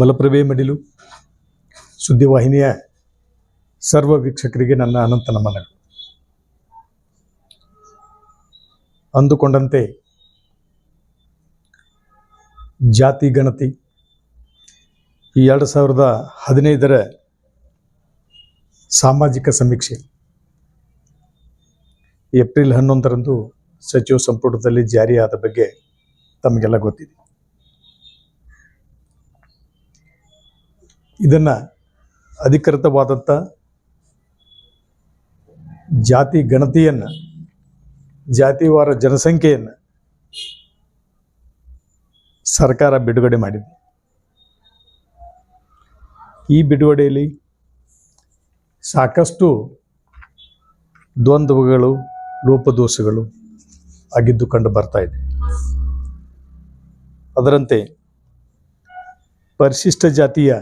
ಮಲಪ್ರಭೆ ಮಡಿಲು ಸುದ್ದಿವಾಹಿನಿಯ ಸರ್ವ ವೀಕ್ಷಕರಿಗೆ ನನ್ನ ಅನಂತ ನಮನಗಳು. ಅಂದುಕೊಂಡಂತೆ ಜಾತಿ ಗಣತಿ ಈ ಎರಡು ಸಾವಿರದ ಹದಿನೈದರ ಸಾಮಾಜಿಕ ಸಮೀಕ್ಷೆ. ಏಪ್ರಿಲ್ ಹನ್ನೊಂದರಂದು ಸಚಿವ ಸಂಪುಟದಲ್ಲಿ ಜಾರಿಯಾದ ಬಗ್ಗೆ ತಮಗೆಲ್ಲ ಗೊತ್ತಿದೆ. ಇದನ್ನ ಅಧಿಕೃತವಾದಂಥ ಜಾತಿ ಗಣತಿಯನ್ನು, ಜಾತಿವಾರ ಜನಸಂಖ್ಯೆಯನ್ನು ಸರ್ಕಾರ ಬಿಡುಗಡೆ ಮಾಡಿದೆ. ಈ ಬಿಡುಗಡೆಯಲ್ಲಿ ಸಾಕಷ್ಟು ದ್ವಂದ್ವಗಳು ಲೋಪದೋಷಗಳು ಆಗಿದ್ದು ಕಂಡು ಬರ್ತಾ ಇದೆ. ಅದರಂತೆ ಪರಿಶಿಷ್ಟ ಜಾತಿಯ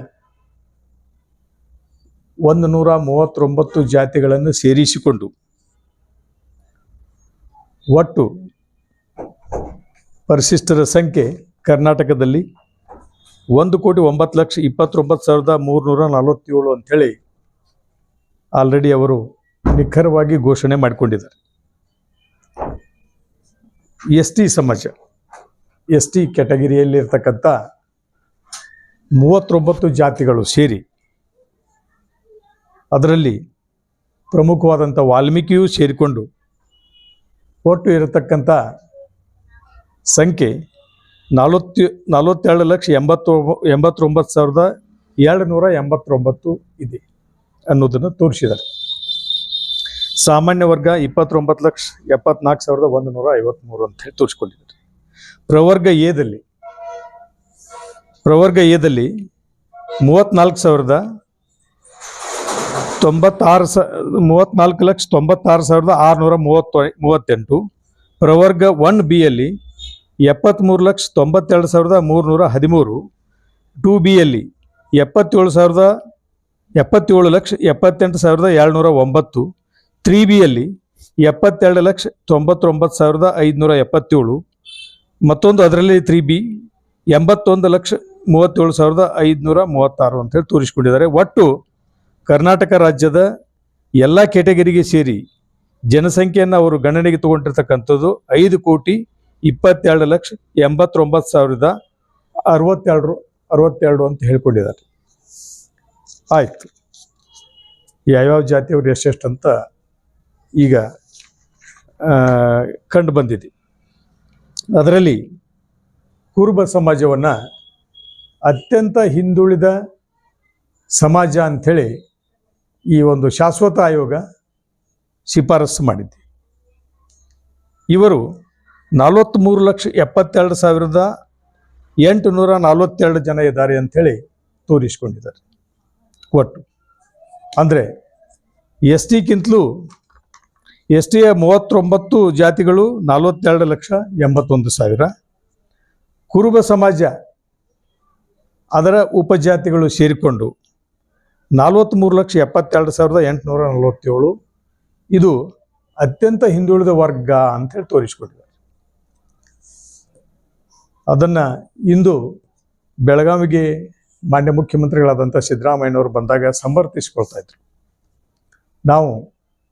ಒಂದು ನೂರ ಮೂವತ್ತೊಂಬತ್ತು ಜಾತಿಗಳನ್ನು ಸೇರಿಸಿಕೊಂಡು ಒಟ್ಟು ಪರಿಶಿಷ್ಟರ ಸಂಖ್ಯೆ ಕರ್ನಾಟಕದಲ್ಲಿ ಒಂದು ಕೋಟಿ ಒಂಬತ್ತು ಲಕ್ಷ ಇಪ್ಪತ್ತೊಂಬತ್ತು ಸಾವಿರದ ಮೂರುನೂರ ನಲವತ್ತೇಳು ಅಂಥೇಳಿ ಆಲ್ರೆಡಿ ಅವರು ನಿಖರವಾಗಿ ಘೋಷಣೆ ಮಾಡಿಕೊಂಡಿದ್ದಾರೆ. ಎಸ್ ಟಿ ಸಮಾಜ, ಎಸ್ ಟಿ ಕ್ಯಾಟಗರಿಯಲ್ಲಿರ್ತಕ್ಕಂಥ ಮೂವತ್ತೊಂಬತ್ತು ಜಾತಿಗಳು ಸೇರಿ ಅದರಲ್ಲಿ ಪ್ರಮುಖವಾದಂಥ ವಾಲ್ಮೀಕಿಯೂ ಸೇರಿಕೊಂಡು ಒಟ್ಟು ಇರತಕ್ಕಂಥ ಸಂಖ್ಯೆ ನಲವತ್ತು, ನಲವತ್ತೆರಡು ಲಕ್ಷ ಎಂಬತ್ತು, ಎಂಬತ್ತೊಂಬತ್ತು ಸಾವಿರದ ಎರಡು ನೂರ ಎಂಬತ್ತೊಂಬತ್ತು ಇದೆ ಅನ್ನೋದನ್ನು ತೋರಿಸಿದ್ದಾರೆ. ಸಾಮಾನ್ಯ ವರ್ಗ ಇಪ್ಪತ್ತೊಂಬತ್ತು ಲಕ್ಷ ಎಪ್ಪತ್ನಾಲ್ಕು ಸಾವಿರದ ಒಂದು ನೂರ ಐವತ್ತ್ಮೂರು ಅಂತ ಹೇಳಿ ತೋರಿಸ್ಕೊಂಡಿದ್ದಾರೆ. ಪ್ರವರ್ಗ ಎದಲ್ಲಿ ಪ್ರವರ್ಗ ಎದಲ್ಲಿ ಮೂವತ್ತ್ನಾಲ್ಕು ಸಾವಿರದ ತೊಂಬತ್ತಾರು ಸ ಮೂವತ್ತ್ನಾಲ್ಕು ಲಕ್ಷ ತೊಂಬತ್ತಾರು ಸಾವಿರದ ಆರುನೂರ ಮೂವತ್ತು, ಮೂವತ್ತೆಂಟು. ಪ್ರವರ್ಗ ಒನ್ ಬಿಯಲ್ಲಿ ಎಪ್ಪತ್ತ್ಮೂರು ಲಕ್ಷ ತೊಂಬತ್ತೆರಡು ಸಾವಿರದ ಮೂರುನೂರ ಹದಿಮೂರು. ಟು ಬಿಯಲ್ಲಿ ಎಪ್ಪತ್ತೇಳು ಸಾವಿರದ, ಎಪ್ಪತ್ತೇಳು ಲಕ್ಷ ಎಪ್ಪತ್ತೆಂಟು ಸಾವಿರದ ಏಳ್ನೂರ ಒಂಬತ್ತು. ತ್ರೀ ಬಿಯಲ್ಲಿ ಎಪ್ಪತ್ತೆರಡು ಲಕ್ಷ ತೊಂಬತ್ತೊಂಬತ್ತು ಸಾವಿರದ ಐದುನೂರ ಎಪ್ಪತ್ತೇಳು. ಮತ್ತೊಂದು ಅದರಲ್ಲಿ ತ್ರೀ ಬಿ ಎಂಬತ್ತೊಂದು ಲಕ್ಷ ಮೂವತ್ತೇಳು ಸಾವಿರದ ಐದುನೂರ ಮೂವತ್ತಾರು ಅಂತೇಳಿ ತೋರಿಸ್ಕೊಂಡಿದ್ದಾರೆ. ಒಟ್ಟು ಕರ್ನಾಟಕ ರಾಜ್ಯದ ಎಲ್ಲ ಕೆಟಗರಿಗೆ ಸೇರಿ ಜನಸಂಖ್ಯೆಯನ್ನು ಅವರು ಗಣನೆಗೆ ತಗೊಂಡಿರ್ತಕ್ಕಂಥದ್ದು ಐದು ಕೋಟಿ ಇಪ್ಪತ್ತೆರಡು ಲಕ್ಷ ಎಂಬತ್ತೊಂಬತ್ತು ಸಾವಿರದ ಅರವತ್ತೆರಡು ಅರವತ್ತೆರಡು ಅಂತ ಹೇಳ್ಕೊಂಡಿದ್ದಾರೆ. ಆಯಿತು. ಯಾವ್ಯಾವ ಜಾತಿಯವರು ಎಷ್ಟೆಷ್ಟು ಅಂತ ಈಗ ಕಂಡು ಬಂದಿದೆ. ಅದರಲ್ಲಿ ಕುರುಬ ಸಮಾಜವನ್ನು ಅತ್ಯಂತ ಹಿಂದುಳಿದ ಸಮಾಜ ಅಂಥೇಳಿ ಈ ಒಂದು ಶಾಶ್ವತ ಆಯೋಗ ಶಿಫಾರಸು ಮಾಡಿದೆ ಇವರು ನಲವತ್ತ್ಮೂರು ಲಕ್ಷ ಎಪ್ಪತ್ತೆರಡು ಸಾವಿರದ ಎಂಟುನೂರ ನಲವತ್ತೆರಡು ಜನ ಇದ್ದಾರೆ ಅಂಥೇಳಿ ತೋರಿಸ್ಕೊಂಡಿದ್ದಾರೆ ಒಟ್ಟು. ಅಂದರೆ ಎಸ್ ಟಿಗಿಂತಲೂ ಎಸ್ ಟಿಯ ಮೂವತ್ತೊಂಬತ್ತು ಜಾತಿಗಳು ನಲವತ್ತೆರಡು ಲಕ್ಷ ಎಂಬತ್ತೊಂದು ಸಾವಿರ. ಕುರುಬ ಸಮಾಜ ಅದರ ಉಪಜಾತಿಗಳು ಸೇರಿಕೊಂಡು ನಲವತ್ತ್ಮೂರು ಲಕ್ಷ ಎಪ್ಪತ್ತೆರಡು ಸಾವಿರದ ಎಂಟುನೂರ ನಲವತ್ತೇಳು. ಇದು ಅತ್ಯಂತ ಹಿಂದುಳಿದ ವರ್ಗ ಅಂತೇಳಿ ತೋರಿಸ್ಕೊಟ್ಟಿದ್ದಾರೆ. ಅದನ್ನು ಇಂದು ಬೆಳಗಾವಿಗೆ ಮಾನ್ಯ ಮುಖ್ಯಮಂತ್ರಿಗಳಾದಂಥ ಸಿದ್ದರಾಮಯ್ಯನವರು ಬಂದಾಗ ಸಮರ್ಥಿಸ್ಕೊಳ್ತಾ ಇದ್ರು. ನಾವು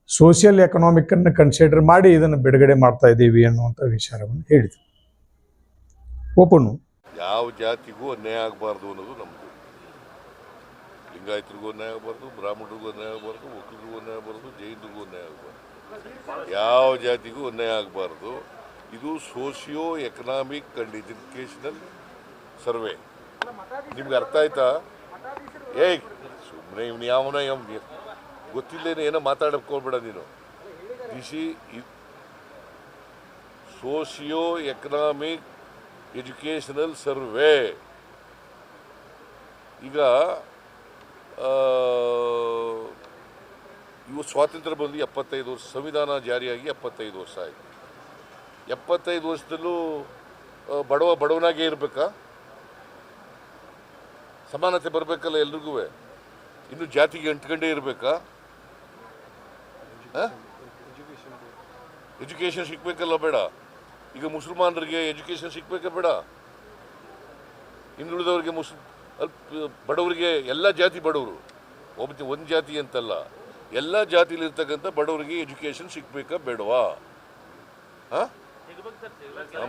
ಸೋಷಿಯಲ್ ಎಕನಾಮಿಕನ್ನು ಕನ್ಸಿಡರ್ ಮಾಡಿ ಇದನ್ನು ಬಿಡುಗಡೆ ಮಾಡ್ತಾ ಇದ್ದೀವಿ ಅನ್ನುವಂಥ ವಿಚಾರವನ್ನು ಹೇಳಿದರು. ಒಪ್ಪನು? ಯಾವ ಜಾತಿಗೂ ಅನ್ಯಾಯ ಆಗಬಾರ್ದು ಅನ್ನೋದು ನಮ್ಮದು ಲಿಂಗಾಯತರಿಗೂ ಅನ್ಯಾಯ ಆಗಬಾರ್ದು, ಬ್ರಾಹ್ಮಣರಿಗೂ ಅನ್ಯಾಯ ಆಗಬಾರ್ದು ಒಕ್ಕಲಿಗೂ ಅನ್ಯಾಯ ಆಗಬಾರ್ದು, ಜೈನರಿಗೂ ಅನ್ಯಾಯ ಆಗಬಾರ್ದು. ಯಾವ ಜಾತಿಗೂ ಅನ್ಯಾಯ ಆಗಬಾರ್ದು. ಇದು socio economic and educational survey. ನಿಮ್ಗೆ ಅರ್ಥ ಆಯ್ತಾ? ಏಯ್ ಸುಮ್ಮನೆ ಇವ್ನು ಯಾವನ ಯಾವ ಗೊತ್ತಿಲ್ಲೇನೆ ಏನೋ ಮಾತಾಡಕ್ಕೆ ಹೋಗ್ಬೇಡ ನೀನು. This is socio economic educational survey. ಈಗ ಇವು ಸ್ವಾತಂತ್ರ್ಯ ಬಂದು ಎಪ್ಪತ್ತೈದು ವರ್ಷ, ಸಂವಿಧಾನ ಜಾರಿಯಾಗಿ ಎಪ್ಪತ್ತೈದು ವರ್ಷ ಆಯಿತು. ಎಪ್ಪತ್ತೈದು ವರ್ಷದಲ್ಲೂ ಬಡವ ಬಡವನಾಗೇ ಇರಬೇಕಾ? ಸಮಾನತೆ ಬರಬೇಕಲ್ಲ ಎಲ್ರಿಗೂ? ಇನ್ನು ಜಾತಿಗೆ ಅಂಟ್ಕೊಂಡೇ ಇರಬೇಕಾ? ಎಜುಕೇಷನ್ ಸಿಗ್ಬೇಕಲ್ಲ ಬೇಡ. ಈಗ ಮುಸಲ್ಮಾನರಿಗೆ ಎಜುಕೇಷನ್ ಸಿಗ್ಬೇಕಾ ಬೇಡ. ಹಿಂದುಳಿದವರಿಗೆ ಮುಸ್ ಬಡವರಿಗೆ ಎಲ್ಲ ಜಾತಿ ಬಡವರು. ಒಬ್ಬ ಒಂದು ಜಾತಿ ಅಂತಲ್ಲ, ಎಲ್ಲ ಜಾತಿಲಿರ್ತಕ್ಕಂಥ ಬಡವರಿಗೆ ಎಜುಕೇಷನ್ ಸಿಗ್ಬೇಕಾ ಬೇಡವಾ? ಹಾಂ?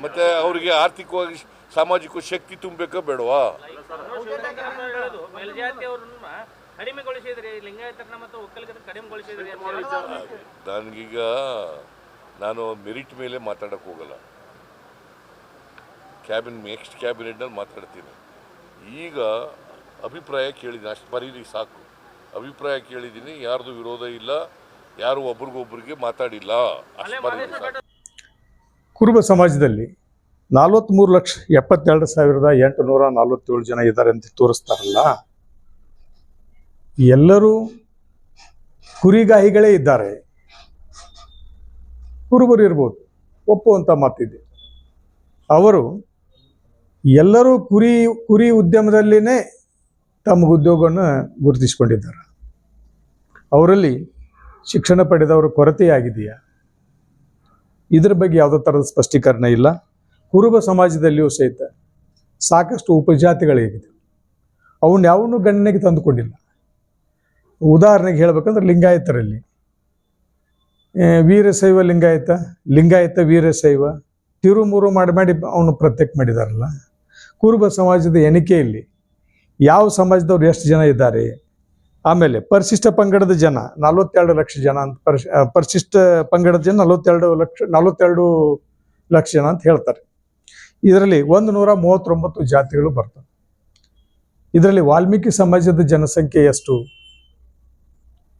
ಮತ್ತೆ ಅವರಿಗೆ ಆರ್ಥಿಕವಾಗಿ ಸಾಮಾಜಿಕ ಶಕ್ತಿ ತುಂಬಬೇಕಾ ಬೇಡವಾ? ನನಗೀಗ ನಾನು ಮೆರಿಟ್ ಮೇಲೆ ಮಾತಾಡಕ್ಕೆ ಹೋಗಲ್ಲ. ಕ್ಯಾಬಿನ್, ನೆಕ್ಸ್ಟ್ ಕ್ಯಾಬಿನೆಟ್ನಲ್ಲಿ ಮಾತಾಡ್ತೀನಿ. ಈಗ ಅಭಿಪ್ರಾಯ ಕೇಳಿದ್ದೀನಿ. ಅಷ್ಟು ಬರೀರಿ ಸಾಕು. ಅಭಿಪ್ರಾಯ ಕೇಳಿದ್ದೀನಿ. ಯಾರ್ದು ವಿರೋಧ ಇಲ್ಲ ಯಾರು ಒಬ್ರಿಗೊಬ್ರಿಗೆ ಮಾತಾಡಿಲ್ಲ. ಅಷ್ಟು ಬರೀರಿ ಸಾಕು. ಕುರುಬ ಸಮಾಜದಲ್ಲಿ ನಲವತ್ತ್ಮೂರು ಲಕ್ಷ ಎಪ್ಪತ್ತೆರಡು ಸಾವಿರದ ಎಂಟು ನೂರ ನಲವತ್ತೇಳು ಜನ ಇದ್ದಾರೆ ಅಂತ ತೋರಿಸ್ತಾರಲ್ಲ ಎಲ್ಲರೂ ಕುರಿಗಾಹಿಗಳೇ ಇದ್ದಾರೆ. ಕುರುಬರು ಇರ್ಬೋದು ಒಪ್ಪುವಂಥ ಮಾತಿದೆ. ಅವರು ಎಲ್ಲರೂ ಕುರಿ ಕುರಿ ಉದ್ಯಮದಲ್ಲಿನೇ ತಮ್ಮ ಉದ್ಯೋಗವನ್ನು ಗುರುತಿಸಿಕೊಂಡಿದ್ದಾರೆ. ಅವರಲ್ಲಿ ಶಿಕ್ಷಣ ಪಡೆದವರ ಕೊರತೆಯಾಗಿದೆಯಾ? ಇದರ ಬಗ್ಗೆ ಯಾವುದೋ ಥರದ ಸ್ಪಷ್ಟೀಕರಣ ಇಲ್ಲ. ಕುರುಬ ಸಮಾಜದಲ್ಲಿಯೂ ಸಹಿತ ಸಾಕಷ್ಟು ಉಪಜಾತಿಗಳಿಗಿದೆ ಅವನ್ನ ಯಾವನ್ನೂ ಗಣನೆಗೆ ತಂದುಕೊಂಡಿಲ್ಲ. ಉದಾಹರಣೆಗೆ ಹೇಳ್ಬೇಕಂದ್ರೆ ಲಿಂಗಾಯತರಲ್ಲಿ. ವೀರಶೈವ ಲಿಂಗಾಯತ ಲಿಂಗಾಯತ ವೀರಶೈವ, ತಿರುಮುರು ಮಾಡಿ ಮಾಡಿ ಅವನು ಪ್ರತ್ಯೇಕ ಮಾಡಿದಾರಲ್ಲ. ಕುರುಬ ಸಮಾಜದ ಎಣಿಕೆಯಲ್ಲಿ ಯಾವ ಸಮಾಜದವ್ರು ಎಷ್ಟು ಜನ ಇದ್ದಾರೆ? ಆಮೇಲೆ ಪರಿಶಿಷ್ಟ ಪಂಗಡದ ಜನ, ನಲವತ್ತೆರಡು ಲಕ್ಷ ಜನ ಅಂತ ಪರಿಶ್ ಪರಿಶಿಷ್ಟ ಪಂಗಡದ ಜನ ನಲವತ್ತೆರಡು ಲಕ್ಷ ನಲವತ್ತೆರಡು ಲಕ್ಷ ಜನ ಅಂತ ಹೇಳ್ತಾರೆ. ಇದರಲ್ಲಿ ಒಂದು ನೂರ ಮೂವತ್ತೊಂಬತ್ತು ಜಾತಿಗಳು ಬರ್ತವೆ. ಇದರಲ್ಲಿ ವಾಲ್ಮೀಕಿ ಸಮಾಜದ ಜನಸಂಖ್ಯೆ ಎಷ್ಟು?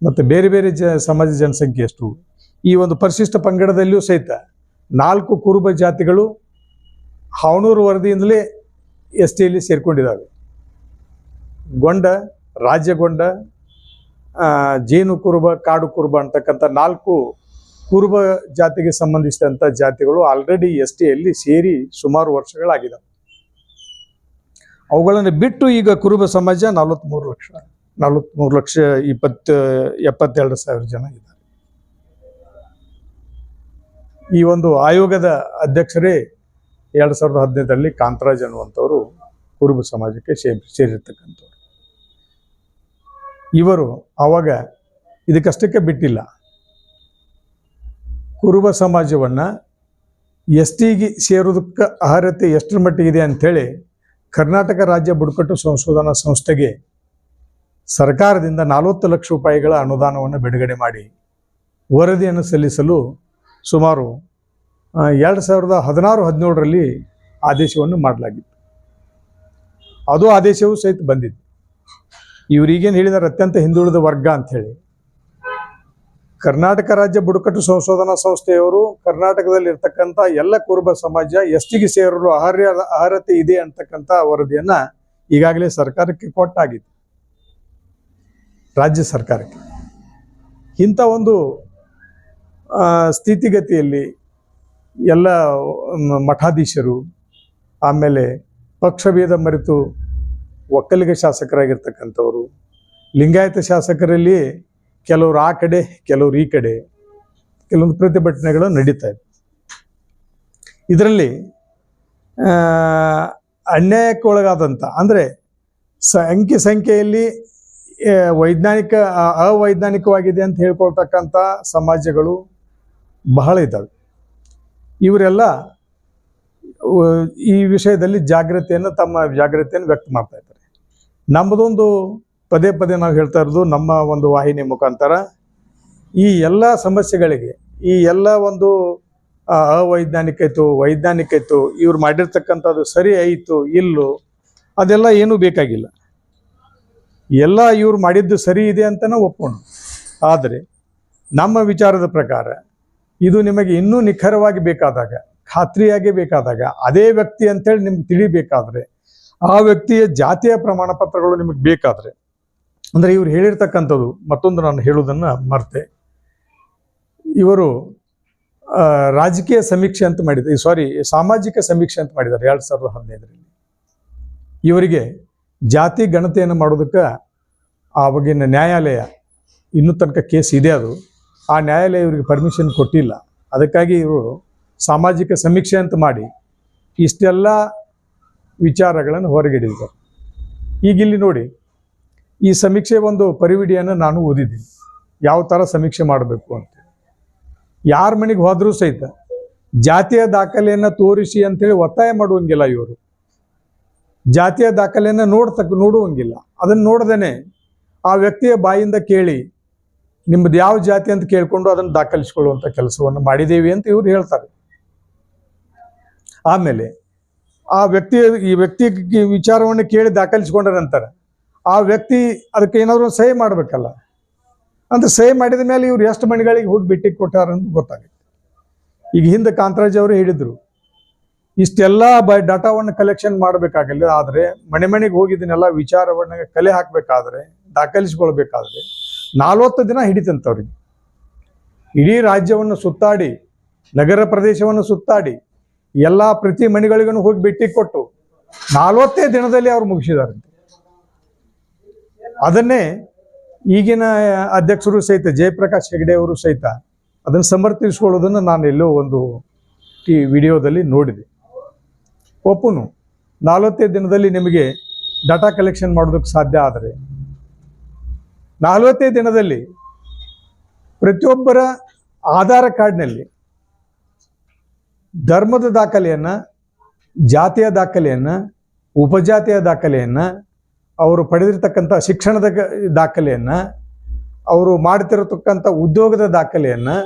ಮತ್ತು ಬೇರೆ ಬೇರೆ ಜ, ಸಮಾಜದ ಜನಸಂಖ್ಯೆ ಎಷ್ಟು? ಈ ಒಂದು ಪರಿಶಿಷ್ಟ ಪಂಗಡದಲ್ಲಿಯೂ ಸಹಿತ ನಾಲ್ಕು ಕುರುಬ ಜಾತಿಗಳು ಹಾವಣೂರು ವರದಿಯಿಂದಲೇ ಎಸ್ ಟಿಯಲ್ಲಿ ಸೇರಿಕೊಂಡಿದ್ದಾವೆ. ಗೊಂಡ ರಾಜ್ಯಗೊಂಡ ಜೇನು ಕುರುಬ, ಕಾಡು ಕುರುಬ ಅಂತಕ್ಕಂಥ ನಾಲ್ಕು ಕುರುಬ ಜಾತಿಗೆ ಸಂಬಂಧಿಸಿದಂಥ ಜಾತಿಗಳು ಆಲ್ರೆಡಿ ಎಸ್ ಟಿಯಲ್ಲಿ ಸೇರಿ ಸುಮಾರು ವರ್ಷಗಳಾಗಿದೆ ಅವುಗಳನ್ನು ಬಿಟ್ಟು ಈಗ ಕುರುಬ ಸಮಾಜ ನಲವತ್ತ್ಮೂರು ಲಕ್ಷ ನಲವತ್ತ್ಮೂರು ಲಕ್ಷ ಇಪ್ಪತ್ತು, ಎಪ್ಪತ್ತೆರಡು ಸಾವಿರ ಜನ ಇದ್ದಾರೆ. ಈ ಒಂದು ಆಯೋಗದ ಅಧ್ಯಕ್ಷರೇ ಎರಡು ಸಾವಿರದ ಹದಿನೈದರಲ್ಲಿ ಕಾಂತರಾಜ್ ಅನ್ನುವಂಥವರು ಕುರುಬ ಸಮಾಜಕ್ಕೆ ಸೇರಿ ಸೇರಿರ್ತಕ್ಕಂಥವ್ರು. ಇವರು ಆವಾಗ ಇದಕ್ಕಷ್ಟಕ್ಕೆ ಬಿಟ್ಟಿಲ್ಲ. ಕುರುಬ ಸಮಾಜವನ್ನು ಎಸ್ ಟಿಗೆ ಸೇರೋದಕ್ಕೆ ಅರ್ಹತೆ ಎಷ್ಟರ ಮಟ್ಟಿಗಿದೆ ಅಂಥೇಳಿ ಕರ್ನಾಟಕ ರಾಜ್ಯ ಬುಡಕಟ್ಟು ಸಂಶೋಧನಾ ಸಂಸ್ಥೆಗೆ ಸರ್ಕಾರದಿಂದ ನಲವತ್ತು ಲಕ್ಷ ರೂಪಾಯಿಗಳ ಅನುದಾನವನ್ನು ಬಿಡುಗಡೆ ಮಾಡಿ ವರದಿಯನ್ನು ಸಲ್ಲಿಸಲು ಸುಮಾರು ಎರಡು ಸಾವಿರದ ಹದಿನಾರು, ಹದಿನೇಳರಲ್ಲಿ ಆದೇಶವನ್ನು ಮಾಡಲಾಗಿತ್ತು. ಅದು ಆದೇಶವೂ ಸಹಿತ ಬಂದಿತ್ತು. ಇವರಿಗೇನು ಹೇಳಿದಾರೆ, ಅತ್ಯಂತ ಹಿಂದುಳಿದ ವರ್ಗ ಅಂಥೇಳಿ. ಕರ್ನಾಟಕ ರಾಜ್ಯ ಬುಡಕಟ್ಟು ಸಂಶೋಧನಾ ಸಂಸ್ಥೆಯವರು ಕರ್ನಾಟಕದಲ್ಲಿ ಇರ್ತಕ್ಕಂಥ ಎಲ್ಲ ಕುರುಬ ಸಮಾಜ ಎಷ್ಟಿಗೆ ಸೇರಲು ಅರ್ಹ, ಅರ್ಹತೆ ಇದೆ ಅಂತಕ್ಕಂಥ ವರದಿಯನ್ನು ಈಗಾಗಲೇ ಸರ್ಕಾರಕ್ಕೆ ಕೊಟ್ಟಾಗಿತ್ತು. ರಾಜ್ಯ ಸರ್ಕಾರಕ್ಕೆ. ಇಂಥ ಒಂದು ಸ್ಥಿತಿಗತಿಯಲ್ಲಿ ಎಲ್ಲ ಮಠಾಧೀಶರು, ಆಮೇಲೆ ಪಕ್ಷಭೇದ ಮರೆತು ಒಕ್ಕಲಿಗ ಶಾಸಕರಾಗಿರ್ತಕ್ಕಂಥವ್ರು, ಲಿಂಗಾಯತ ಶಾಸಕರಲ್ಲಿ ಕೆಲವರು ಆ ಕಡೆ, ಕೆಲವರು ಈ ಕಡೆ, ಕೆಲವೊಂದು ಪ್ರತಿಭಟನೆಗಳು ನಡೀತಾ ಇದೆ ಇದರಲ್ಲಿ ಅನ್ಯಾಯಕ್ಕೆ ಒಳಗಾದಂಥ ಅಂದರೆ ಸಂಖ್ಯೆ ಸಂಖ್ಯೆಯಲ್ಲಿ ವೈಜ್ಞಾನಿಕ ಅವೈಜ್ಞಾನಿಕವಾಗಿದೆ ಅಂತ ಹೇಳ್ಕೊಳ್ತಕ್ಕಂಥ ಸಮಾಜಗಳು ಬಹಳ ಇದ್ದಾವೆ. ಇವರೆಲ್ಲ ಈ ವಿಷಯದಲ್ಲಿ ಜಾಗ್ರತೆಯನ್ನು ತಮ್ಮ ಜಾಗ್ರತೆಯನ್ನು ವ್ಯಕ್ತ ಮಾಡ್ತಾ ಇದ್ದಾರೆ. ನಮ್ಮದೊಂದು ಪದೇ ಪದೇ ನಾವು ಹೇಳ್ತಾ ಇರೋದು ನಮ್ಮ ಒಂದು ವಾಹಿನಿ ಮುಖಾಂತರ, ಈ ಎಲ್ಲ ಸಮಸ್ಯೆಗಳಿಗೆ, ಈ ಎಲ್ಲ ಒಂದು ಅವೈಜ್ಞಾನಿಕ ಇತ್ತು ವೈಜ್ಞಾನಿಕ ಇತ್ತು ಇವ್ರು ಮಾಡಿರ್ತಕ್ಕಂಥದ್ದು ಸರಿ ಆಯಿತು, ಇಲ್ಲೋ, ಅದೆಲ್ಲ ಏನೂ ಬೇಕಾಗಿಲ್ಲ. ಎಲ್ಲ ಇವ್ರು ಮಾಡಿದ್ದು ಸರಿ ಇದೆ ಅಂತಲೇ ಒಪ್ಪೋಣ ಆದರೆ, ನಮ್ಮ ವಿಚಾರದ ಪ್ರಕಾರ ಇದು ನಿಮಗೆ ಇನ್ನೂ ನಿಖರವಾಗಿ ಬೇಕಾದಾಗ, ಖಾತ್ರಿಯಾಗಿ ಬೇಕಾದಾಗ, ಅದೇ ವ್ಯಕ್ತಿ ಅಂತೇಳಿ ನಿಮ್ಗೆ ತಿಳಿಬೇಕಾದ್ರೆ, ಆ ವ್ಯಕ್ತಿಯ ಜಾತಿಯ ಪ್ರಮಾಣ ಪತ್ರಗಳು ನಿಮಗೆ ಬೇಕಾದ್ರೆ, ಅಂದರೆ ಇವ್ರು ಹೇಳಿರ್ತಕ್ಕಂಥದ್ದು, ಮತ್ತೊಂದು ನಾನು ಹೇಳುವುದನ್ನು ಮರ್ತೆ. ಇವರು ರಾಜಕೀಯ ಸಮೀಕ್ಷೆ ಅಂತ ಮಾಡಿದ್ದಾರೆ ಸಾರಿ ಸಾಮಾಜಿಕ ಸಮೀಕ್ಷೆ ಅಂತ ಮಾಡಿದ್ದಾರೆ ಎರಡು ಸಾವಿರದ ಹದಿನೈದರಲ್ಲಿ. ಇವರಿಗೆ ಜಾತಿ ಗಣತೆಯನ್ನು ಮಾಡೋದಕ್ಕೆ ಆವಾಗಿನ ನ್ಯಾಯಾಲಯ ಇನ್ನೂ ತನಕ ಕೇಸ್ ಇದೆ ಅದು. ಆ ನ್ಯಾಯಾಲಯ ಇವರಿಗೆ ಪರ್ಮಿಷನ್ ಕೊಟ್ಟಿಲ್ಲ. ಅದಕ್ಕಾಗಿ ಇವರು ಸಾಮಾಜಿಕ ಸಮೀಕ್ಷೆ ಅಂತ ಮಾಡಿ ಇಷ್ಟೆಲ್ಲ ವಿಚಾರಗಳನ್ನು ಹೊರಗಿಡಿದ್ದಾರೆ ಈಗ ಇಲ್ಲಿ ನೋಡಿ, ಈ ಸಮೀಕ್ಷೆ ಒಂದು ಪರಿವಿಡಿಯನ್ನು ನಾನು ಓದಿದ್ದೀನಿ. ಯಾವ ಥರ ಸಮೀಕ್ಷೆ ಮಾಡಬೇಕು ಅಂತ. ಯಾರ ಮನೆಗೆ ಹೋದರೂ ಸಹಿತ ಜಾತಿಯ ದಾಖಲೆಯನ್ನು ತೋರಿಸಿ ಅಂತೇಳಿ ಒತ್ತಾಯ ಮಾಡುವಂಗಿಲ್ಲ ಇವರು. ಜಾತಿಯ ದಾಖಲೆಯನ್ನು ನೋಡ್ತಕ್ಕ ನೋಡುವಂಗಿಲ್ಲ. ಅದನ್ನು ನೋಡ್ದೇ ಆ ವ್ಯಕ್ತಿಯ ಬಾಯಿಂದ ಕೇಳಿ ನಿಮ್ಮದು ಯಾವ ಜಾತಿ ಅಂತ ಕೇಳಿಕೊಂಡು ಅದನ್ನು ದಾಖಲಿಸಿಕೊಳ್ಳುವಂಥ ಕೆಲಸವನ್ನು ಮಾಡಿದ್ದೇವೆ ಅಂತ ಇವರು ಹೇಳ್ತಾರೆ. ಆಮೇಲೆ ಆ ವ್ಯಕ್ತಿ, ಈ ವ್ಯಕ್ತಿ ವಿಚಾರವನ್ನು ಕೇಳಿ ದಾಖಲಿಸಿಕೊಂಡ ನಂತರ ಆ ವ್ಯಕ್ತಿ ಅದಕ್ಕೆ ಏನಾದರೂ ಸಹಿ ಮಾಡಬೇಕಲ್ಲ. ಅಂತ ಸಹಿ ಮಾಡಿದ ಮೇಲೆ ಇವ್ರು ಎಷ್ಟು ಮನೆಗಳಿಗೆ ಹೋಗಿ ಭೇಟಿ ಕೊಟ್ಟಾರ ಅಂತ ಗೊತ್ತಾಗುತ್ತೆ. ಈಗ ಹಿಂದೆ ಕಾಂತರಾಜ್ ಅವರು ಹೇಳಿದರು, ಇಷ್ಟೆಲ್ಲ ಬ ಡಾಟಾವನ್ನು ಕಲೆಕ್ಷನ್ ಮಾಡಬೇಕಾಗಲ್ಲ, ಆದರೆ ಮನೆ ಮನೆಗೆ ಹೋಗಿದ್ದನ್ನೆಲ್ಲ ವಿಚಾರವನ್ನು ಕಲೆ ಹಾಕಬೇಕಾದ್ರೆ, ದಾಖಲಿಸಿಕೊಳ್ಬೇಕಾದ್ರೆ ನಲ್ವತ್ತು ದಿನ ಹಿಡಿತಂತವ್ರಿಗೆ ಇಡೀ ರಾಜ್ಯವನ್ನು ಸುತ್ತಾಡಿ, ನಗರ ಪ್ರದೇಶವನ್ನು ಸುತ್ತಾಡಿ, ಎಲ್ಲ ಪ್ರತಿ ಮನೆಗಳಿಗೂ ಹೋಗಿ ಭೇಟಿ ಕೊಟ್ಟು ನಲ್ವತ್ತೇ ದಿನದಲ್ಲಿ ಅವ್ರು ಮುಗಿಸಿದ್ದಾರೆ. ಅದನ್ನೇ ಈಗಿನ ಅಧ್ಯಕ್ಷರು ಸಹಿತ, ಜಯಪ್ರಕಾಶ್ ಹೆಗಡೆ ಅವರು ಸಹಿತ ಅದನ್ನು ಸಮರ್ಥಿಸ್ಕೊಳ್ಳೋದನ್ನು ನಾನು ಎಲ್ಲೋ ಒಂದು ಟಿ ವಿಡಿಯೋದಲ್ಲಿ ನೋಡಿದೆ. ಒಪ್ಪುನು, ನಲವತ್ತೇ ದಿನದಲ್ಲಿ ನಿಮಗೆ ಡಾಟಾ ಕಲೆಕ್ಷನ್ ಮಾಡೋದಕ್ಕೆ ಸಾಧ್ಯ ಆದರೆ ನಲವತ್ತೇ ದಿನದಲ್ಲಿ ಪ್ರತಿಯೊಬ್ಬರ ಆಧಾರ ಕಾರ್ಡ್ನಲ್ಲಿ ಧರ್ಮದ ದಾಖಲೆಯನ್ನು, ಜಾತಿಯ ದಾಖಲೆಯನ್ನು, ಉಪಜಾತಿಯ ದಾಖಲೆಯನ್ನು, ಅವರು ಪಡೆದಿರ್ತಕ್ಕಂಥ ಶಿಕ್ಷಣದ ದಾಖಲೆಯನ್ನು, ಅವರು ಮಾಡ್ತಿರತಕ್ಕಂಥ ಉದ್ಯೋಗದ ದಾಖಲೆಯನ್ನು,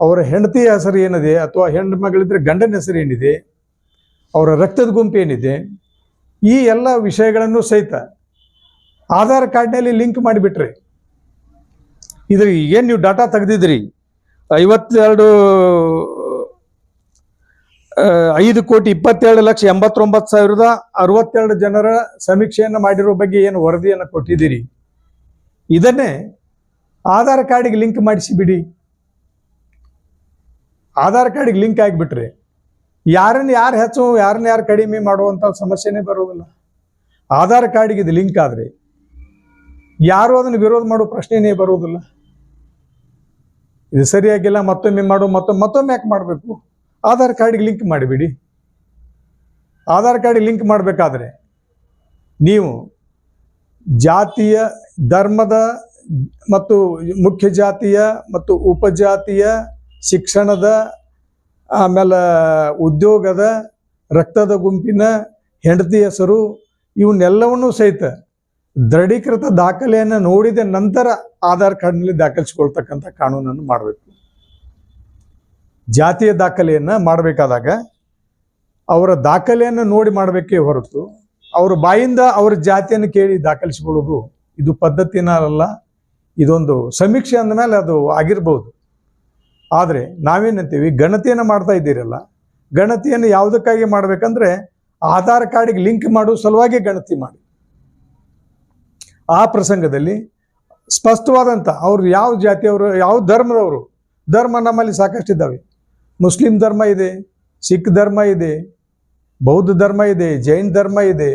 ಅವರ ಹೆಂಡತಿಯ ಹೆಸರು ಏನಿದೆ ಅಥವಾ ಹೆಣ್ಣು ಮಗಳಿದ್ರೆ ಗಂಡನ ಹೆಸರು ಏನಿದೆ, ಅವರ ರಕ್ತದ ಗುಂಪು ಏನಿದೆ, ಈ ಎಲ್ಲ ವಿಷಯಗಳನ್ನು ಸಹಿತ ಆಧಾರ್ ಕಾರ್ಡ್ನಲ್ಲಿ ಲಿಂಕ್ ಮಾಡಿಬಿಟ್ರಿ. ಇದು ಏನು ನೀವು ಡಾಟಾ ತೆಗೆದಿದ್ರಿ? ಐವತ್ತೆರಡು ಐದು ಕೋಟಿ ಇಪ್ಪತ್ತೆರಡು ಲಕ್ಷ ಎಂಬತ್ತೊಂಬತ್ತು ಸಾವಿರದ ಅರವತ್ತೆರಡು ಜನರ ಸಮೀಕ್ಷೆಯನ್ನು ಮಾಡಿರೋ ಬಗ್ಗೆ ಏನು ವರದಿಯನ್ನು ಕೊಟ್ಟಿದ್ದೀರಿ? ಇದನ್ನೇ ಆಧಾರ್ ಕಾರ್ಡಿಗೆ ಲಿಂಕ್ ಮಾಡಿಸಿಬಿಡಿ ಆಧಾರ್ ಕಾರ್ಡಿಗೆ ಲಿಂಕ್ ಆಗಿಬಿಟ್ರೆ ಯಾರನ್ನ ಯಾರು ಹೆಚ್ಚು, ಯಾರನ್ನ ಯಾರು ಕಡಿಮೆ ಮಾಡುವಂಥ ಸಮಸ್ಯೆನೇ ಬರೋದಿಲ್ಲ. ಆಧಾರ್ ಕಾರ್ಡಿಗೆ ಇದು ಲಿಂಕ್ ಆದರೆ ಯಾರು ಅದನ್ನು ವಿರೋಧ ಮಾಡೋ ಪ್ರಶ್ನೆನೇ ಬರೋದಿಲ್ಲ ಇದು ಸರಿಯಾಗಿಲ್ಲ, ಮತ್ತೊಮ್ಮೆ ಮಾಡು ಮತ್ತೊಮ್ಮೆ ಮತ್ತೊಮ್ಮೆ ಯಾಕೆ ಮಾಡಬೇಕು? ಆಧಾರ್ ಕಾರ್ಡಿಗೆ ಲಿಂಕ್ ಮಾಡಿಬಿಡಿ. ಆಧಾರ್ ಕಾರ್ಡಿಗೆ ಲಿಂಕ್ ಮಾಡಬೇಕಾದ್ರೆ ನೀವು ಜಾತಿಯ, ಧರ್ಮದ ಮತ್ತು ಮುಖ್ಯ ಜಾತಿಯ ಮತ್ತು ಉಪಜಾತಿಯ ಶಿಕ್ಷಣದ, ಆಮೇಲೆ ಉದ್ಯೋಗದ, ರಕ್ತದ ಗುಂಪಿನ ಹೆಂಡತಿ ಹೆಸರು, ಇವನ್ನೆಲ್ಲವನ್ನೂ ಸಹಿತ ದೃಢೀಕೃತ ದಾಖಲೆಯನ್ನು ನೋಡಿದ ನಂತರ ಆಧಾರ್ ಕಾರ್ಡ್ನಲ್ಲಿ ದಾಖಲಿಸಿಕೊಳ್ತಕ್ಕಂಥ ಕಾನೂನನ್ನು ಮಾಡಬೇಕು. ಜಾತಿಯ ದಾಖಲೆಯನ್ನು ಮಾಡಬೇಕಾದಾಗ ಅವರ ದಾಖಲೆಯನ್ನು ನೋಡಿ ಮಾಡಬೇಕೇ ಹೊರತು ಅವರ ಬಾಯಿಂದ ಅವರ ಜಾತಿಯನ್ನು ಕೇಳಿ ದಾಖಲಿಸಿಕೊಳ್ಳೋದು ಇದು ಪದ್ಧತಿನ ಅಲ್ಲ ಇದೊಂದು ಸಮೀಕ್ಷೆ ಅಂದಮೇಲೆ ಅದು ಆಗಿರ್ಬೋದು. ಆದರೆ ನಾವೇನಂತೀವಿ, ಗಣತಿಯನ್ನು ಮಾಡ್ತಾ ಇದ್ದೀರಲ್ಲ, ಗಣತಿಯನ್ನು ಯಾವುದಕ್ಕಾಗಿ ಮಾಡಬೇಕಂದ್ರೆ ಆಧಾರ್ ಕಾರ್ಡಿಗೆ ಲಿಂಕ್ ಮಾಡೋ ಸಲುವಾಗಿ ಗಣತಿ ಮಾಡಿ. ಆ ಪ್ರಸಂಗದಲ್ಲಿ ಸ್ಪಷ್ಟವಾದಂಥ ಅವ್ರು ಯಾವ ಜಾತಿಯವರು, ಯಾವ ಧರ್ಮದವರು, ಧರ್ಮ ನಮ್ಮಲ್ಲಿ ಸಾಕಷ್ಟು ಇದ್ದಾವೆ ಮುಸ್ಲಿಂ ಧರ್ಮ ಇದೆ, ಸಿಖ್ ಧರ್ಮ ಇದೆ, ಬೌದ್ಧ ಧರ್ಮ ಇದೆ, ಜೈನ್ ಧರ್ಮ ಇದೆ,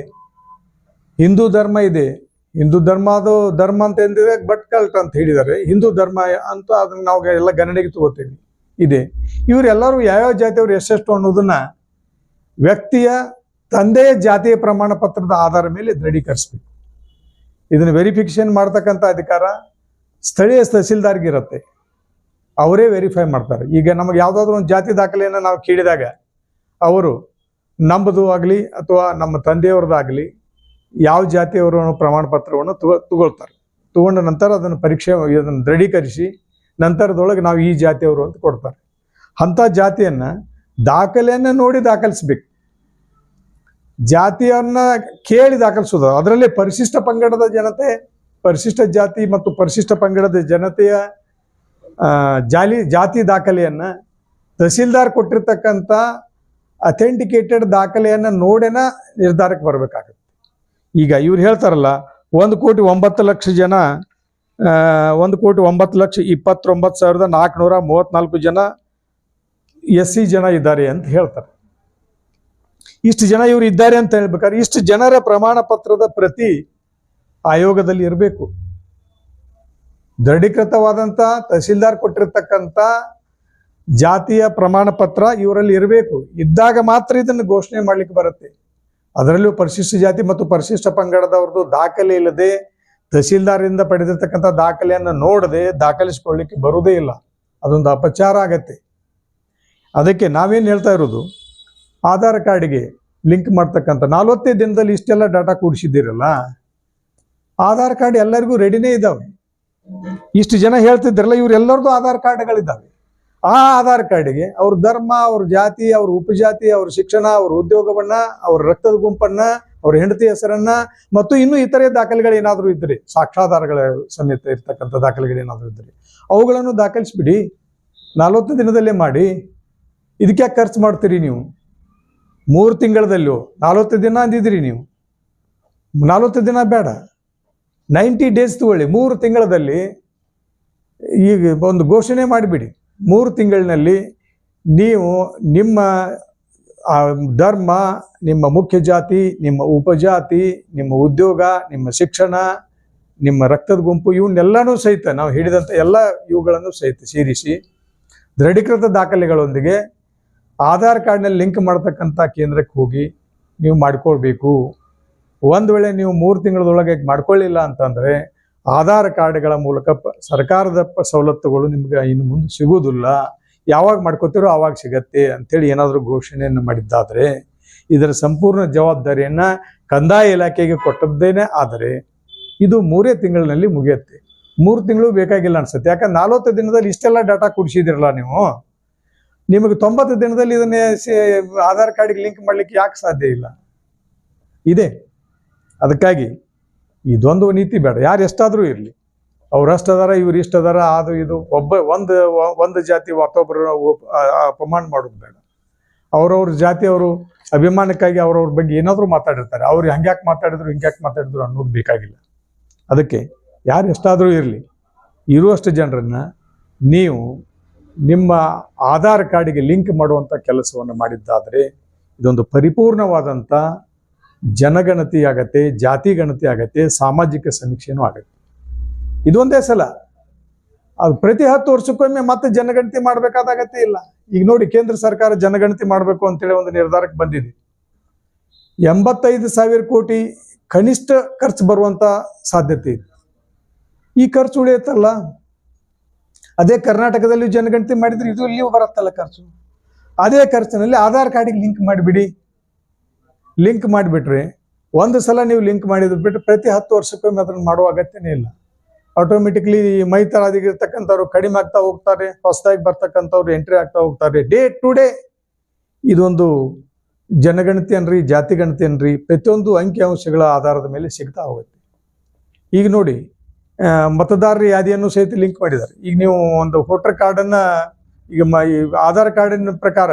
ಹಿಂದೂ ಧರ್ಮ ಇದೆ. ಹಿಂದೂ ಧರ್ಮ ಅದು ಧರ್ಮ ಅಂತ ಎಂದಿದೆ ಬಟ್ ಕಲ್ಟ್ ಅಂತ ಹೇಳಿದ್ದಾರೆ. ಹಿಂದೂ ಧರ್ಮ ಅಂತ ಅದನ್ನ ನಾವು ಎಲ್ಲ ಗಣನೆಗೆ ತಗೋತೀವಿ. ಇದೆ. ಇವರೆಲ್ಲರೂ ಯಾವ್ಯಾವ ಜಾತಿಯವರು ಎಷ್ಟೆಷ್ಟು ಅನ್ನೋದನ್ನ ವ್ಯಕ್ತಿಯ ತಂದೆಯ ಜಾತಿಯ ಪ್ರಮಾಣ ಪತ್ರದ ಆಧಾರ ಮೇಲೆ ದೃಢೀಕರಿಸ್ಬೇಕು. ಇದನ್ನು ವೆರಿಫಿಕೇಶನ್ ಮಾಡ್ತಕ್ಕಂಥ ಅಧಿಕಾರ ಸ್ಥಳೀಯ ತಹಸೀಲ್ದಾರ್ಗಿರುತ್ತೆ ಅವರೇ ವೆರಿಫೈ ಮಾಡ್ತಾರೆ. ಈಗ ನಮಗೆ ಯಾವುದಾದ್ರೂ ಒಂದು ಜಾತಿ ದಾಖಲೆಯನ್ನು ನಾವು ಕೇಳಿದಾಗ ಅವರು ನಮ್ಮದು ಆಗಲಿ ಅಥವಾ ನಮ್ಮ ತಂದೆಯವ್ರದ್ದಾಗಲಿ ಯಾವ ಜಾತಿಯವರು ಪ್ರಮಾಣ ಪತ್ರವನ್ನು ತಗೊ ತಗೊಳ್ತಾರೆ. ತಗೊಂಡ ನಂತರ ಅದನ್ನು ಪರೀಕ್ಷೆ ಅದನ್ನು ದೃಢೀಕರಿಸಿ ನಂತರದೊಳಗೆ ನಾವು ಈ ಜಾತಿಯವರು ಅಂತ ಕೊಡ್ತಾರೆ. ಅಂಥ ಜಾತಿಯನ್ನು ದಾಖಲೆಯನ್ನು ನೋಡಿ ದಾಖಲಿಸ್ಬೇಕು. ಜಾತಿಯನ್ನ ಕೇಳಿ ದಾಖಲಿಸೋದು. ಅದರಲ್ಲಿ ಪರಿಶಿಷ್ಟ ಪಂಗಡದ ಜನತೆ, ಪರಿಶಿಷ್ಟ ಜಾತಿ ಮತ್ತು ಪರಿಶಿಷ್ಟ ಪಂಗಡದ ಜನತೆಯ ಜಾಲಿ, ಜಾತಿ ದಾಖಲೆಯನ್ನ, ತಹಸೀಲ್ದಾರ್ ಕೊಟ್ಟಿರ್ತಕ್ಕಂಥ ಅಥೆಂಟಿಕೇಟೆಡ್ ದಾಖಲೆಯನ್ನು ನೋಡೇನ ನಿರ್ಧಾರಕ್ಕೆ ಬರಬೇಕಾಗುತ್ತೆ. ಈಗ ಇವ್ರು ಹೇಳ್ತಾರಲ್ಲ, ಒಂದು ಕೋಟಿ ಒಂಬತ್ತು ಲಕ್ಷ ಜನ ಒಂದು ಕೋಟಿ ಒಂಬತ್ತು ಲಕ್ಷ ಇಪ್ಪತ್ತೊಂಬತ್ತು ಸಾವಿರದ ನಾಲ್ಕುನೂರ ಮೂವತ್ತ್ನಾಲ್ಕು ಜನ ಎಸ್ ಸಿ ಜನ ಇದ್ದಾರೆ ಅಂತ ಹೇಳ್ತಾರೆ. ಇಷ್ಟು ಜನ ಇವರು ಇದ್ದಾರೆ ಅಂತ ಹೇಳ್ಬೇಕಾದ್ರೆ ಇಷ್ಟು ಜನರ ಪ್ರಮಾಣ ಪತ್ರದ ಪ್ರತಿ ಆಯೋಗದಲ್ಲಿ ಇರಬೇಕು. ದೃಢೀಕೃತವಾದಂಥ ತಹಸೀಲ್ದಾರ್ ಕೊಟ್ಟಿರ್ತಕ್ಕಂಥ ಜಾತಿಯ ಪ್ರಮಾಣ ಪತ್ರ ಇವರಲ್ಲಿ ಇರಬೇಕು. ಇದ್ದಾಗ ಮಾತ್ರ ಇದನ್ನು ಘೋಷಣೆ ಮಾಡ್ಲಿಕ್ಕೆ ಬರುತ್ತೆ. ಅದರಲ್ಲೂ ಪರಿಶಿಷ್ಟ ಜಾತಿ ಮತ್ತು ಪರಿಶಿಷ್ಟ ಪಂಗಡದವ್ರದ್ದು ದಾಖಲೆ ಇಲ್ಲದೆ ತಹಸೀಲ್ದಾರಿಂದ ಪಡೆದಿರ್ತಕ್ಕಂಥ ದಾಖಲೆಯನ್ನು ನೋಡದೆ ದಾಖಲಿಸಿಕೊಳ್ಳಿಕ್ಕೆ ಬರುವುದೇ ಇಲ್ಲ. ಅದೊಂದು ಅಪಚಾರ ಆಗತ್ತೆ. ಅದಕ್ಕೆ ನಾವೇನು ಹೇಳ್ತಾ ಇರೋದು? ಆಧಾರ್ ಕಾರ್ಡ್ಗೆ ಲಿಂಕ್ ಮಾಡ್ತಕ್ಕಂಥ ನಲ್ವತ್ತೇ ದಿನದಲ್ಲಿ ಇಷ್ಟೆಲ್ಲ ಡಾಟಾ ಕೂಡಿಸಿದ್ದೀರಲ್ಲ, ಆಧಾರ್ ಕಾರ್ಡ್ ಎಲ್ಲರಿಗೂ ರೆಡಿನೇ ಇದ್ದಾವೆ. ಇಷ್ಟು ಜನ ಹೇಳ್ತಿದ್ರಲ್ಲ ಇವರೆಲ್ಲರದು ಆಧಾರ್ ಕಾರ್ಡ್ಗಳಿದ್ದಾವೆ. ಆ ಆಧಾರ್ ಕಾರ್ಡ್ಗೆ ಅವ್ರ ಧರ್ಮ, ಅವ್ರ ಜಾತಿ, ಅವ್ರ ಉಪಜಾತಿ, ಅವ್ರ ಶಿಕ್ಷಣ, ಅವ್ರ ಉದ್ಯೋಗವನ್ನ ಅವ್ರ ರಕ್ತದ ಗುಂಪನ್ನ, ಅವ್ರ ಹೆಂಡತಿ ಹೆಸರನ್ನ, ಮತ್ತು ಇನ್ನೂ ಇತರೆ ದಾಖಲೆಗಳು ಏನಾದರೂ ಇದ್ದರೆ ಸಾಕ್ಷಾಧಾರಗಳ ಸಮೇತ ಇರ್ತಕ್ಕಂಥ ದಾಖಲೆಗಳು ಏನಾದರೂ ಇದ್ದರೆ ಅವುಗಳನ್ನು ದಾಖಲಿಸ್ಬಿಡಿ. ನಲವತ್ತು ದಿನದಲ್ಲೇ ಮಾಡಿ. ಇದಕ್ಕೆ ಖರ್ಚು ಮಾಡ್ತೀರಿ ನೀವು? ಮೂರು ತಿಂಗಳದಲ್ಲೂ ನಲವತ್ತು ದಿನ ಅಂದಿದ್ರಿ ನೀವು. ನಲವತ್ತು ದಿನ ಬೇಡ. ನೈಂಟಿ ಡೇಸ್ ತಗೊಳ್ಳಿ. ಮೂರು ತಿಂಗಳದಲ್ಲಿ ಈಗ ಒಂದು ಘೋಷಣೆ ಮಾಡಿಬಿಡಿ. ಮೂರು ತಿಂಗಳಿನಲ್ಲಿ ನೀವು ನಿಮ್ಮ ಧರ್ಮ, ನಿಮ್ಮ ಮುಖ್ಯ ಜಾತಿ, ನಿಮ್ಮ ಉಪಜಾತಿ, ನಿಮ್ಮ ಉದ್ಯೋಗ, ನಿಮ್ಮ ಶಿಕ್ಷಣ, ನಿಮ್ಮ ರಕ್ತದ ಗುಂಪು, ಇವನ್ನೆಲ್ಲನೂ ಸಹಿತ ನಾವು ಹಿಡಿದಂಥ ಎಲ್ಲ ಇವುಗಳನ್ನು ಸಹಿತ ಸೇರಿಸಿ, ದೃಢೀಕೃತ ದಾಖಲೆಗಳೊಂದಿಗೆ ಆಧಾರ್ ಕಾರ್ಡ್ನಲ್ಲಿ ಲಿಂಕ್ ಮಾಡ್ತಕ್ಕಂಥ ಕೇಂದ್ರಕ್ಕೆ ಹೋಗಿ ನೀವು ಮಾಡ್ಕೊಳ್ಬೇಕು. ಒಂದು ವೇಳೆ ನೀವು ಮೂರು ತಿಂಗಳದೊಳಗೆ ಮಾಡ್ಕೊಳ್ಳಿಲ್ಲ ಅಂತಂದರೆ ಆಧಾರ್ ಕಾರ್ಡ್ಗಳ ಮೂಲಕ ಸರ್ಕಾರದ ಸವಲತ್ತುಗಳು ನಿಮಗೆ ಇನ್ನು ಮುಂದೆ ಸಿಗುವುದಿಲ್ಲ. ಯಾವಾಗ ಮಾಡ್ಕೋತೀರೋ ಆವಾಗ ಸಿಗತ್ತೆ ಅಂಥೇಳಿ ಏನಾದರೂ ಘೋಷಣೆಯನ್ನು ಮಾಡಿದ್ದಾದರೆ ಇದರ ಸಂಪೂರ್ಣ ಜವಾಬ್ದಾರಿಯನ್ನು ಕಂದಾಯ ಇಲಾಖೆಗೆ ಕೊಟ್ಟದ್ದೇನೆ. ಆದರೆ ಇದು ಮೂರೇ ತಿಂಗಳಿನಲ್ಲಿ ಮುಗಿಯುತ್ತೆ. ಮೂರು ತಿಂಗಳು ಬೇಕಾಗಿಲ್ಲ ಅನ್ಸುತ್ತೆ. ಯಾಕಂದ್ರೆ ನಲವತ್ತು ದಿನದಲ್ಲಿ ಇಷ್ಟೆಲ್ಲ ಡಾಟಾ ಕುಡಿಸಿದಿರಲ್ಲ ನೀವು? ನಿಮಗೆ ತೊಂಬತ್ತು ದಿನದಲ್ಲಿ ಇದನ್ನೇ ಆಧಾರ್ ಕಾರ್ಡಿಗೆ ಲಿಂಕ್ ಮಾಡ್ಲಿಕ್ಕೆ ಯಾಕೆ ಸಾಧ್ಯ ಇಲ್ಲ? ಇದೆ. ಅದಕ್ಕಾಗಿ ಇದೊಂದು ನೀತಿ ಬೇಡ. ಯಾರು ಎಷ್ಟಾದರೂ ಇರಲಿ. ಅವ್ರು ಅಷ್ಟದಾರ, ಇವ್ರು ಇಷ್ಟದಾರ, ಅದು ಇದು. ಒಬ್ಬ, ಒಂದು ಒಂದು ಜಾತಿ ಮತ್ತೊಬ್ಬರು ಅಪಮಾನ ಮಾಡೋದು ಬೇಡ. ಅವ್ರವ್ರ ಜಾತಿಯವರು ಅಭಿಮಾನಕ್ಕಾಗಿ ಅವ್ರವ್ರ ಬಗ್ಗೆ ಏನಾದರೂ ಮಾತಾಡಿರ್ತಾರೆ. ಅವ್ರು ಹಂಗ್ಯಾಕೆ ಮಾತಾಡಿದ್ರು ಹಿಂಗ್ಯಾಕೆ ಮಾತಾಡಿದ್ರು ಅನ್ನೋದು ಬೇಕಾಗಿಲ್ಲ. ಅದಕ್ಕೆ ಯಾರು ಎಷ್ಟಾದರೂ ಇರಲಿ. ಇರುವಷ್ಟು ಜನರನ್ನು ನೀವು ನಿಮ್ಮ ಆಧಾರ್ ಕಾರ್ಡಿಗೆ ಲಿಂಕ್ ಮಾಡುವಂಥ ಕೆಲಸವನ್ನು ಮಾಡಿದ್ದಾದರೆ ಇದೊಂದು ಪರಿಪೂರ್ಣವಾದಂಥ ಜನಗಣತಿ ಆಗತ್ತೆ, ಜಾತಿ ಗಣತಿ ಆಗತ್ತೆ, ಸಾಮಾಜಿಕ ಸಮೀಕ್ಷೆನೂ ಆಗತ್ತೆ. ಇದೊಂದೇ ಸಲ. ಅದು ಪ್ರತಿ ಹತ್ತು ವರ್ಷಕ್ಕೊಮ್ಮೆ ಮತ್ತೆ ಜನಗಣತಿ ಮಾಡಬೇಕಾದ ಅಗತ್ಯ ಇಲ್ಲ. ಈಗ ನೋಡಿ ಕೇಂದ್ರ ಸರ್ಕಾರ ಜನಗಣತಿ ಮಾಡಬೇಕು ಅಂತೇಳಿ ಒಂದು ನಿರ್ಧಾರಕ್ಕೆ ಬಂದಿದೆ. ಎಂಬತ್ತೈದು ಸಾವಿರ ಕೋಟಿ ಕನಿಷ್ಠ ಖರ್ಚು ಬರುವಂತ ಸಾಧ್ಯತೆ ಇದೆ. ಈ ಖರ್ಚು ಉಳಿಯುತ್ತಲ್ಲ? ಅದೇ ಕರ್ನಾಟಕದಲ್ಲಿ ಜನಗಣತಿ ಮಾಡಿದ್ರೆ ಇದು ಇಲ್ಲಿಯೂ ಬರುತ್ತಲ್ಲ ಖರ್ಚು. ಅದೇ ಖರ್ಚಿನಲ್ಲಿ ಆಧಾರ್ ಕಾರ್ಡಿಗೆ ಲಿಂಕ್ ಮಾಡಿಬಿಡಿ. ಲಿಂಕ್ ಮಾಡಿಬಿಟ್ರೆ ಒಂದು ಸಲ ನೀವು ಲಿಂಕ್ ಮಾಡಿದ್ರು ಬಿಟ್ಟು ಪ್ರತಿ ಹತ್ತು ವರ್ಷಕ್ಕೊಮ್ಮೆ ಅದನ್ನು ಮಾಡುವ ಅಗತ್ಯನೇ ಇಲ್ಲ. ಆಟೋಮೆಟಿಕ್ಲಿ ಮೈ ತರಾದಿಗಿರ್ತಕ್ಕಂಥವ್ರು ಕಡಿಮೆ ಆಗ್ತಾ ಹೋಗ್ತಾರೆ, ಹೊಸದಾಗಿ ಬರ್ತಕ್ಕಂಥವ್ರು ಎಂಟ್ರಿ ಆಗ್ತಾ ಹೋಗ್ತಾರೆ. ಡೇ ಟು ಡೇ ಇದೊಂದು ಜನಗಣತಿ ಅನ್ರಿ, ಜಾತಿ ಗಣತಿ ಅನ್ರಿ, ಪ್ರತಿಯೊಂದು ಅಂಕಿಅಂಶಗಳ ಆಧಾರದ ಮೇಲೆ ಸಿಗ್ತಾ ಹೋಗುತ್ತೆ. ಈಗ ನೋಡಿ ಮತದಾರರ ಯಾದಿಯನ್ನು ಸಹಿತ ಲಿಂಕ್ ಮಾಡಿದ್ದಾರೆ. ಈಗ ನೀವು ಒಂದು ವೋಟರ್ ಕಾರ್ಡನ್ನು ಈಗ ಮ ಆಧಾರ್ ಕಾರ್ಡಿನ ಪ್ರಕಾರ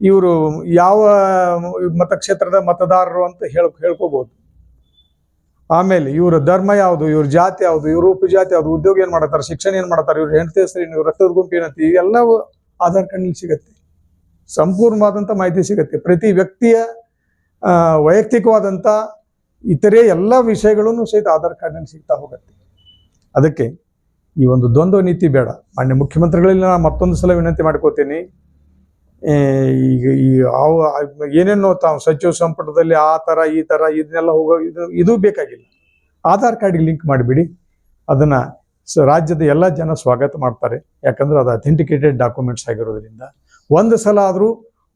ಇವರು ಯಾವ ಮತಕ್ಷೇತ್ರದ ಮತದಾರರು ಅಂತ ಹೇಳಿ ಹೇಳ್ಕೋಬಹುದು ಆಮೇಲೆ ಇವರ ಧರ್ಮ ಯಾವುದು, ಇವ್ರ ಜಾತಿ ಯಾವುದು, ಇವ್ರ ಉಪಜಾತಿ ಯಾವುದು, ಉದ್ಯೋಗ ಏನು ಮಾಡ್ತಾರೆ ಶಿಕ್ಷಣ ಏನು ಮಾಡ್ತಾರೆ ಇವ್ರ ಹೆಂಡತಿ ಹೆಸರು ಏನು, ಇವ್ರ ರಕ್ತದ ಗುಂಪು ಇವೆಲ್ಲವೂ ಆಧಾರ್ ಕಾರ್ಡ್ನಲ್ಲಿ ಸಿಗತ್ತೆ. ಸಂಪೂರ್ಣವಾದಂಥ ಮಾಹಿತಿ ಸಿಗತ್ತೆ. ಪ್ರತಿ ವ್ಯಕ್ತಿಯ ವೈಯಕ್ತಿಕವಾದಂಥ ಇತರೆ ಎಲ್ಲ ವಿಷಯಗಳನ್ನು ಸಹಿತ ಆಧಾರ್ ಕಾರ್ಡ್ನಲ್ಲಿ ಸಿಗ್ತಾ ಹೋಗುತ್ತೆ. ಅದಕ್ಕೆ ಈ ಒಂದು ದ್ವಂದ್ವ ನೀತಿ ಬೇಡ. ಮಾನ್ಯ ಮುಖ್ಯಮಂತ್ರಿಗಳಲ್ಲಿ ನಾನು ಮತ್ತೊಂದು ಸಲ ವಿನಂತಿ ಮಾಡ್ಕೋತೀನಿ. ಈಗ ಈ ಅವ, ಏನೇನೋ ತಾವು ಸಚಿವ ಸಂಪುಟದಲ್ಲಿ ಆ ಥರ ಈ ಥರ ಇದನ್ನೆಲ್ಲ ಹೋಗೋ, ಇದು ಇದು ಬೇಕಾಗಿಲ್ಲ. ಆಧಾರ್ ಕಾರ್ಡಿಗೆ ಲಿಂಕ್ ಮಾಡಿಬಿಡಿ. ಅದನ್ನು ರಾಜ್ಯದ ಎಲ್ಲ ಜನ ಸ್ವಾಗತ ಮಾಡ್ತಾರೆ. ಯಾಕಂದ್ರೆ ಅದು ಅಥೆಂಟಿಕೇಟೆಡ್ ಡಾಕ್ಯುಮೆಂಟ್ಸ್ ಆಗಿರೋದ್ರಿಂದ. ಒಂದು ಸಲ ಆದರೂ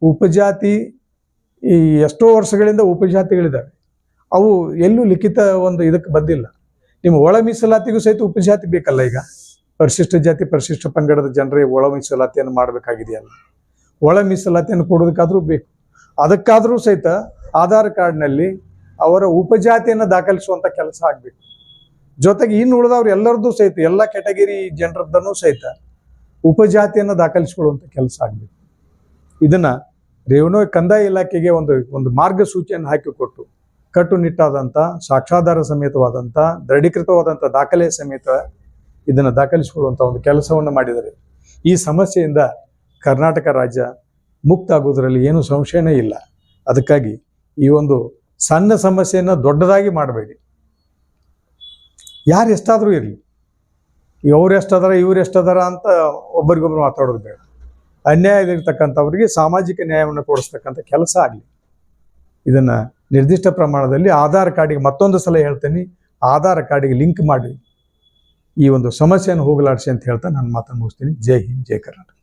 ಉಪಜಾತಿ, ಈ ಎಷ್ಟೋ ವರ್ಷಗಳಿಂದ ಉಪಜಾತಿಗಳಿದ್ದಾವೆ ಅವು ಎಲ್ಲೂ ಲಿಖಿತ ಒಂದು ಇದಕ್ಕೆ ಬಂದಿಲ್ಲ. ನಿಮ್ಮ ಒಳ ಮೀಸಲಾತಿಗೂ ಸಹಿತ ಉಪಜಾತಿ ಬೇಕಲ್ಲ ಈಗ? ಪರಿಶಿಷ್ಟ ಜಾತಿ, ಪರಿಶಿಷ್ಟ ಪಂಗಡದ ಜನರಿಗೆ ಒಳ ಮೀಸಲಾತಿಯನ್ನು ಮಾಡಬೇಕಾಗಿದೆಯಲ್ಲ. ಒಳ ಮೀಸಲಾತಿಯನ್ನು ಕೊಡೋದಕ್ಕಾದ್ರೂ ಬೇಕು. ಅದಕ್ಕಾದರೂ ಸಹಿತ ಆಧಾರ್ ಕಾರ್ಡ್ನಲ್ಲಿ ಅವರ ಉಪಜಾತಿಯನ್ನು ದಾಖಲಿಸುವಂಥ ಕೆಲಸ ಆಗಬೇಕು. ಜೊತೆಗೆ ಇನ್ನು ಉಳಿದವ್ರು ಎಲ್ಲರದ್ದು ಸಹಿತ, ಎಲ್ಲ ಕೆಟಗರಿ ಜನರದ್ದನ್ನು ಸಹಿತ ಉಪಜಾತಿಯನ್ನು ದಾಖಲಿಸಿಕೊಳ್ಳುವಂಥ ಕೆಲಸ ಆಗಬೇಕು. ಇದನ್ನು ರೇವಣೋ ಕಂದಾಯ ಇಲಾಖೆಗೆ ಒಂದು ಒಂದು ಮಾರ್ಗಸೂಚಿಯನ್ನು ಹಾಕಿಕೊಟ್ಟು ಕಟ್ಟುನಿಟ್ಟಾದಂಥ ಸಾಕ್ಷಾಧಾರ ಸಮೇತವಾದಂಥ ದೃಢೀಕೃತವಾದಂಥ ದಾಖಲೆ ಸಮೇತ ಇದನ್ನು ದಾಖಲಿಸಿಕೊಳ್ಳುವಂಥ ಒಂದು ಕೆಲಸವನ್ನು ಮಾಡಿದರೆ ಈ ಸಮಸ್ಯೆಯಿಂದ ಕರ್ನಾಟಕ ರಾಜ್ಯ ಮುಕ್ತ ಆಗೋದ್ರಲ್ಲಿ ಏನು ಸಂಶಯನೇ ಇಲ್ಲ. ಅದಕ್ಕಾಗಿ ಈ ಒಂದು ಸಣ್ಣ ಸಮಸ್ಯೆಯನ್ನು ದೊಡ್ಡದಾಗಿ ಮಾಡಬೇಡಿ. ಯಾರು ಎಷ್ಟಾದರೂ ಇರಲಿ. ಅವ್ರು ಎಷ್ಟದಾರ, ಇವ್ರು ಎಷ್ಟದಾರ ಅಂತ ಒಬ್ಬರಿಗೊಬ್ರು ಮಾತಾಡೋದು ಬೇಡ. ಅನ್ಯಾಯದಲ್ಲಿರ್ತಕ್ಕಂಥವ್ರಿಗೆ ಸಾಮಾಜಿಕ ನ್ಯಾಯವನ್ನು ಕೊಡಿಸ್ತಕ್ಕಂಥ ಕೆಲಸ ಆಗಲಿ. ಇದನ್ನು ನಿರ್ದಿಷ್ಟ ಪ್ರಮಾಣದಲ್ಲಿ ಆಧಾರ್ ಕಾರ್ಡಿಗೆ ಮತ್ತೊಂದು ಸಲ ಹೇಳ್ತೇನೆ, ಆಧಾರ್ ಕಾರ್ಡಿಗೆ ಲಿಂಕ್ ಮಾಡಿ ಈ ಒಂದು ಸಮಸ್ಯೆಯನ್ನು ಹೋಗಲಾಡಿಸಿ ಅಂತ ಹೇಳ್ತಾ ನಾನು ಮಾತನ್ನು ಮುಗಿಸ್ತೀನಿ. ಜೈ ಹಿಂದ್, ಜೈ ಕರ್ನಾಟಕ.